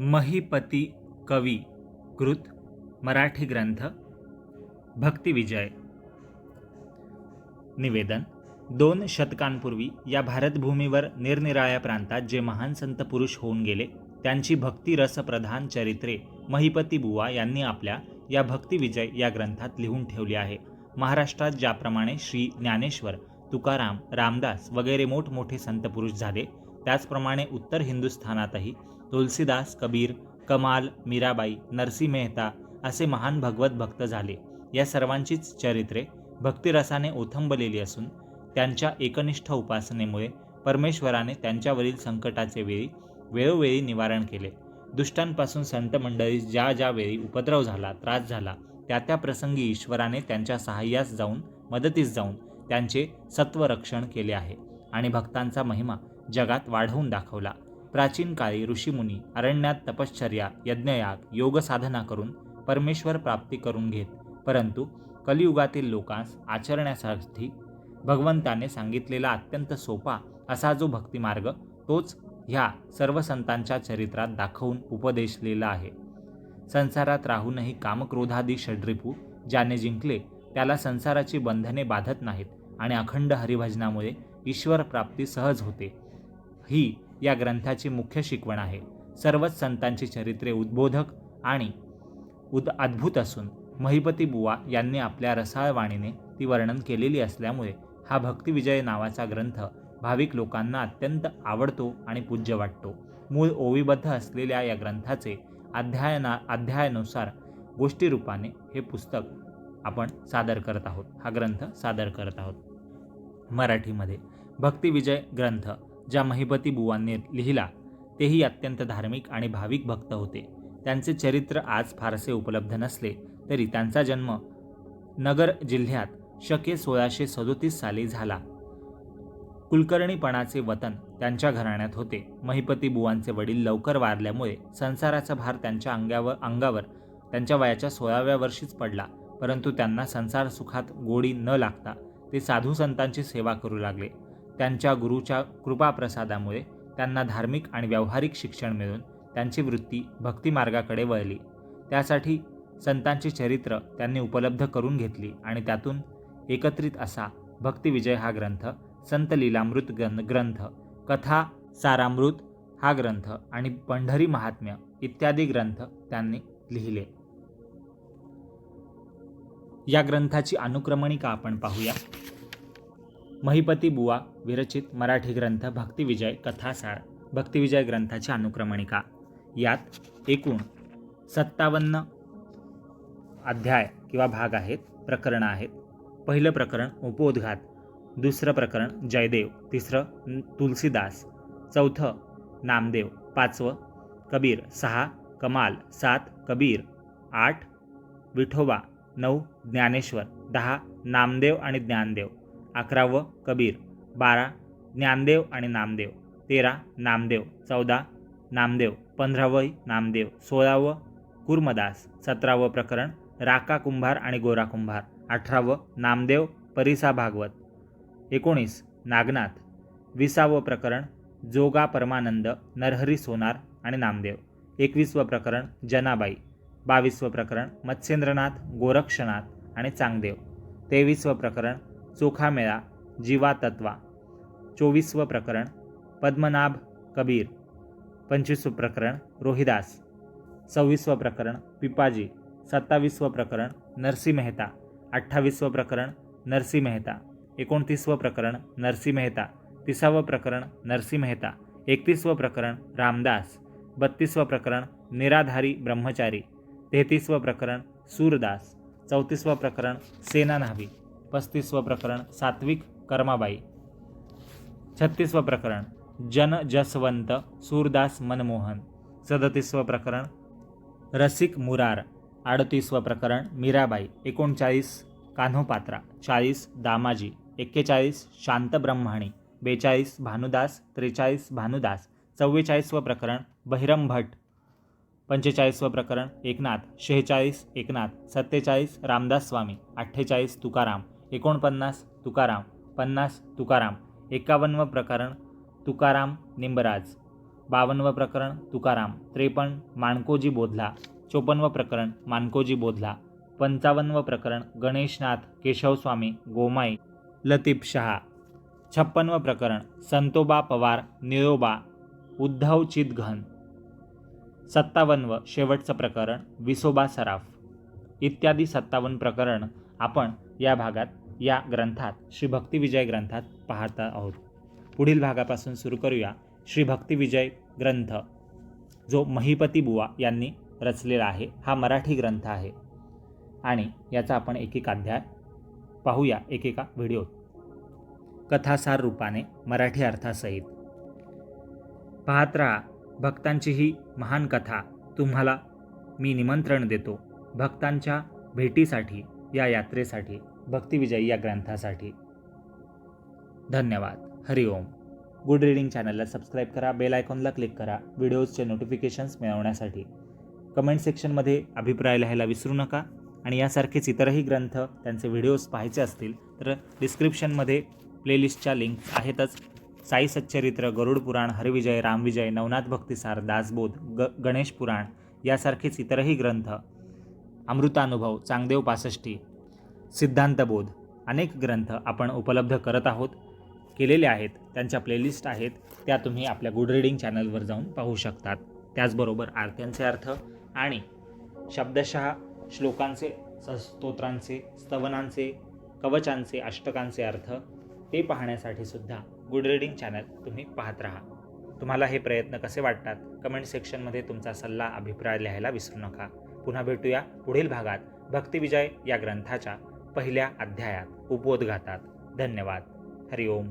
महिपती कवी कृत मराठी ग्रंथ भक्तिविजय निवेदन दोन शतकांपूर्वी या भारतभूमीवर निरनिराळ्या प्रांतात जे महान संत पुरुष होऊन गेले त्यांची भक्तिरसप्रधान चरित्रे महिपती बुवा यांनी आपल्या या भक्तिविजय या ग्रंथात लिहून ठेवली आहे. महाराष्ट्रात ज्याप्रमाणे श्री ज्ञानेश्वर तुकाराम रामदास वगैरे मोठमोठे संत पुरुष झाले त्याचप्रमाणे उत्तर हिंदुस्थानातही तुलसीदास कबीर कमाल मीराबाई नरसी मेहता असे महान भगवत भक्त झाले. या सर्वांचीच चरित्रे भक्तिरसाने ओथंबलेली असून त्यांच्या एकनिष्ठ उपासनेमुळे परमेश्वराने त्यांच्यावरील संकटाचे वेळी वेळोवेळी निवारण केले. दुष्टांपासून संत मंडळीस ज्या ज्या वेळी उपद्रव झाला त्रास झाला त्या त्या प्रसंगी ईश्वराने त्यांच्या सहाय्यास जाऊन मदतीस जाऊन त्यांचे सत्वरक्षण केले आहे. आणि भक्तांचा महिमा जगात वाढवून दाखवला. प्राचीन काळी ऋषीमुनी अरण्यात तपश्चर्या यज्ञयाग योगसाधना करून परमेश्वर प्राप्ती करून घेत. परंतु कलियुगातील लोकांस आचरण्यासाठी भगवंताने सांगितलेला अत्यंत सोपा असा जो भक्तिमार्ग तोच ह्या सर्व संतांच्या चरित्रात दाखवून उपदेशलेला आहे. संसारात राहूनही कामक्रोधादी षड्रिपू ज्याने जिंकले त्याला संसाराची बंधने बाधत नाहीत आणि अखंड हरिभजनामुळे ईश्वर प्राप्ती सहज होते. ही या ग्रंथाची मुख्य शिकवण आहे. सर्वच संतांची चरित्रे उद्बोधक आणि उद अद्भुत असून महिपती बुवा यांनी आपल्या रसाळवाणीने ती वर्णन केलेली असल्यामुळे हा भक्तिविजय नावाचा ग्रंथ भाविक लोकांना अत्यंत आवडतो आणि पूज्य वाटतो. मूळ ओवीबद्ध असलेल्या या ग्रंथाचे अध्यायना अध्यायानुसार गोष्टीरूपाने हे पुस्तक आपण सादर करत आहोत. हा ग्रंथ सादर करत आहोत. मराठीमध्ये भक्तिविजय ग्रंथ ज्या महिपती बुवांनी लिहिला तेही अत्यंत धार्मिक आणि भाविक भक्त होते. त्यांचे चरित्र आज फारसे उपलब्ध नसले तरी त्यांचा जन्म नगर जिल्ह्यात शके सोळाशे सदोतीस साली झाला. कुलकर्णीपणाचे वतन त्यांच्या घराण्यात होते. महिपती बुवांचे वडील लवकर वारल्यामुळे संसाराचा भार त्यांच्या अंगावर अंगावर त्यांच्या वयाच्या सोळाव्या वर्षीच पडला. परंतु त्यांना संसार सुखात गोडी न लागता ते साधू संतांची सेवा करू लागले. त्यांच्या गुरुच्या कृपाप्रसादामुळे त्यांना धार्मिक आणि व्यावहारिक शिक्षण मिळून त्यांची वृत्ती भक्तिमार्गाकडे वळली. त्यासाठी संतांची चरित्र त्यांनी उपलब्ध करून घेतली आणि त्यातून एकत्रित असा भक्तिविजय हा ग्रंथ संत लीलामृत ग्रं ग्रंथ कथा सारामृत हा ग्रंथ आणि पंढरी महात्म्य इत्यादी ग्रंथ त्यांनी लिहिले. या ग्रंथाची अनुक्रमणिका आपण पाहूया. महिपती बुवा विरचित मराठी ग्रंथ भक्तिविजय कथासार भक्तिविजय ग्रंथाची अनुक्रमणिका. यात एकूण सत्तावन्न अध्याय किंवा भाग आहेत प्रकरणं आहेत. पहिलं प्रकरण उपोद्घात दुसरं प्रकरण जयदेव तिसरं तुलसीदास चौथं नामदेव पाचवं कबीर सहा कमाल सात कबीर आठ विठोबा नऊ ज्ञानेश्वर दहा नामदेव आणि ज्ञानदेव. अकरावं कबीर. बारा ज्ञानदेव आणि नामदेव. तेरा नामदेव. चौदा नामदेव. पंधरावं नामदेव. सोळावं कुर्मदास. सतरावं प्रकरण राका कुंभार आणि गोरा कुंभार. अठरावं नामदेव परिसा भागवत. एकोणीस नागनाथ. विसावं प्रकरण जोगा परमानंद नरहरी सोनार आणि नामदेव. एकवीसवं प्रकरण जनाबाई. बावीसवं प्रकरण मत्स्येंद्रनाथ गोरक्षनाथ आणि चांगदेव. तेवीसवं प्रकरण चोखामेळा जीवा तत्वा चोवीसवं प्रकरण पद्मनाभ कबीर. पंचवीसवं प्रकरण रोहिदास. सव्वीसवं प्रकरण पिपाजी. सत्तावीसवं प्रकरण नरसी मेहता. अठ्ठावीसवं प्रकरण नरसी मेहता. एकोणतीसवं प्रकरण नरसी मेहता. तिसावं प्रकरण नरसी मेहता. एकतीसवं प्रकरण रामदास. बत्तीसवं प्रकरण निराधारी ब्रह्मचारी. तेहतीसवं प्रकरण सूरदास. चौतीसवं प्रकरण सेनानावी पस्तीसवं प्रकरण सात्विक कर्माबाई. छत्तीसवं प्रकरण जन जसवंत सूरदास मनमोहन. सदतीसवं प्रकरण रसिक मुरार. अडतीसवं प्रकरण मीराबाई एकोणचाळीस कान्होपात्रा. चाळीस दामाजी. एक्केचाळीस शांत ब्रह्माणी. बेचाळीस भानुदास. त्रेचाळीस भानुदास. चव्वेचाळीसवं प्रकरण बहिरम भट. पंचेचाळीसवं प्रकरण एकनाथ. शेहेचाळीस एकनाथ. सत्तेचाळीस रामदास स्वामी. अठ्ठेचाळीस तुकाराम. एकोणपन्नास तुकाराम पन्नास तुकाराम एकावन्नवं प्रकरण तुकाराम निंबराज बावन्नवं प्रकरण तुकाराम त्रेपन्न माणकोजी बोधला चोपन्नवं प्रकरण माणकोजी बोधला पंचावन्नवं प्रकरण गणेशनाथ केशवस्वामी गोमाई लतीफ शहा छप्पन्नवं प्रकरण संतोबा पवार निळोबा उद्धव चितघन सत्तावन्नवं शेवटचं प्रकरण विसोबा सराफ इत्यादी सत्तावन्न प्रकरण आपण या भागात या ग्रंथात श्री भक्तिविजय ग्रंथात पाहत आहोत. पुढील भागापासून सुरू करूया श्री भक्तिविजय ग्रंथ जो महिपती बुवा यांनी रचलेला आहे. हा मराठी ग्रंथ आहे. आणि याचा आपण एकेक अध्याय पाहूया एकेका व्हिडिओत कथासार रूपाने मराठी अर्थासहित. पाहत राहा भक्तांची ही महान कथा तुम्हाला मी निमंत्रण देतो. भक्तांच्या भेटीसाठी या यात्रेसाठी. भक्तिविजयी या ग्रंथासाठी. धन्यवाद. हरिओम गुड रीडिंग चॅनलला सबस्क्राईब करा बेल आयकॉनला क्लिक करा व्हिडिओजचे नोटिफिकेशन्स मिळवण्यासाठी. कमेंट सेक्शनमध्ये अभिप्राय लिहायला विसरू नका आणि यासारखेच इतरही ग्रंथ त्यांचे व्हिडिओज पाहायचे असतील तर डिस्क्रिप्शनमध्ये प्लेलिस्टच्या लिंक्स आहेतच. साई सच्चरित्र गरुड पुराण हरिविजय रामविजय नवनाथ भक्तिसार दासबोध ग गणेश पुराण यासारखेच इतरही ग्रंथ. अमृतानुभव चांगदेव पासष्टी सिद्धांतबोध अनेक ग्रंथ आपण उपलब्ध करत आहोत केलेले आहेत त्यांच्या प्लेलिस्ट आहेत त्या तुम्ही आपल्या गुड रीडिंग चॅनलवर जाऊन पाहू शकतात. त्याचबरोबर आरत्यांचे अर्थ आणि शब्दशः श्लोकांचे स्तोत्रांचे स्तवनांचे कवचांचे अष्टकांचे अर्थ ते पाहण्यासाठी सुद्धा गुड रीडिंग चॅनल तुम्ही पाहत राहा. तुम्हाला हे प्रयत्न कसे वाटतात? कमेंट सेक्शनमध्ये तुमचा सल्ला अभिप्राय लिहायला विसरू नका. पुन्हा भेटूया पुढील भागात. भक्तिविजय या ग्रंथाच्या पहिल्या अध्यायात उपोद्घातात धन्यवाद. हरिओम.